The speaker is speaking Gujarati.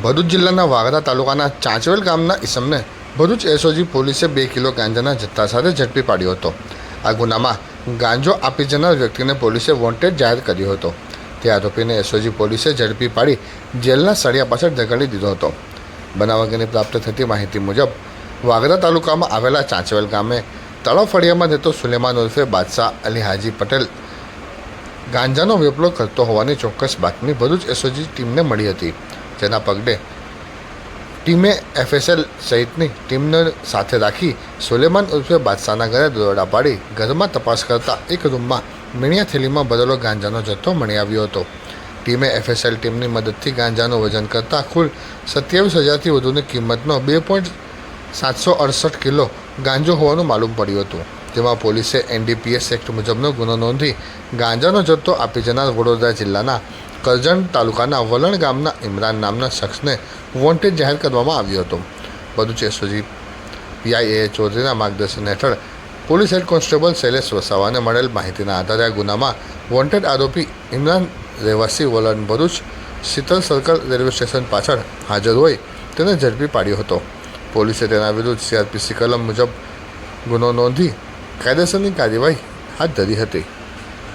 ભરૂચ જિલ્લાના વાગરા તાલુકાના ચાંચવેલ ગામના ઈસમને ભરૂચ એસઓજી પોલીસે બે કિલો ગાંજાના જથ્થા સાથે ઝડપી પાડ્યો હતો. આ ગુનામાં ગાંજો આપી જનાર વ્યક્તિને પોલીસે વોન્ટેડ જાહેર કર્યો હતો. તે આરોપીને એસઓજી પોલીસે ઝડપી પાડી જેલના સળિયા પાછળ ધકેલી દીધો હતો. બનાવ પ્રાપ્ત થતી માહિતી મુજબ, વાગરા તાલુકામાં આવેલા ચાંચવેલ ગામે તળાવ ફળિયામાં રહેતો સુલેમાન ઉર્ફે બાદશાહ અલી હાજી પટેલ ગાંજાનો વેપલો કરતો હોવાની ચોક્કસ બાતમી ભરૂચ એસઓજી ટીમને મળી હતી. જેના પગલે ટીમે એફએસએલ સહિતની ટીમને સાથે રાખી સુલેમાન ઉર્ફે બાદશાહના ઘરે દરોડા પાડી ઘરમાં તપાસ કરતા એક રૂમમાં મીણિયા થેલીમાં ભરેલો ગાંજાનો જથ્થો મળી આવ્યો હતો. ટીમે એફએસએલ ટીમની મદદથી ગાંજાનું વજન કરતાં કુલ સત્યાવીસ હજારથી વધુની કિંમતનો બે પોઈન્ટ સાતસો અડસઠ કિલો ગાંજો હોવાનું માલુમ પડ્યું હતું. જેમાં પોલીસે એનડીપીએસ એક્ટ મુજબનો ગુનો નોંધી ગાંજાનો જથ્થો આપી જનાર વડોદરા જિલ્લાના કરજણ તાલુકાના વલણ ગામના ઇમરાન નામના શખ્સને વોન્ટેડ જાહેર કરવામાં આવ્યો હતો. ભરૂચ એસઓજી. પીઆઈએ ચૌધરીના માર્ગદર્શન હેઠળ પોલીસ હેડ કોન્સ્ટેબલ શૈલેષ વસાવાને મળેલ માહિતીના આધારે આ ગુનામાં વોન્ટેડ આરોપી ઇમરાન રહેવાસી Valan Bharuch Sheetal circle railway station પાછળ હાજર હોય તેને ઝડપી પાડ્યો હતો. પોલીસે તેના વિરુદ્ધ સીઆરપીસી કલમ મુજબ ગુનો નોંધી કાયદેસરની કાર્યવાહી હાથ ધરી હતી.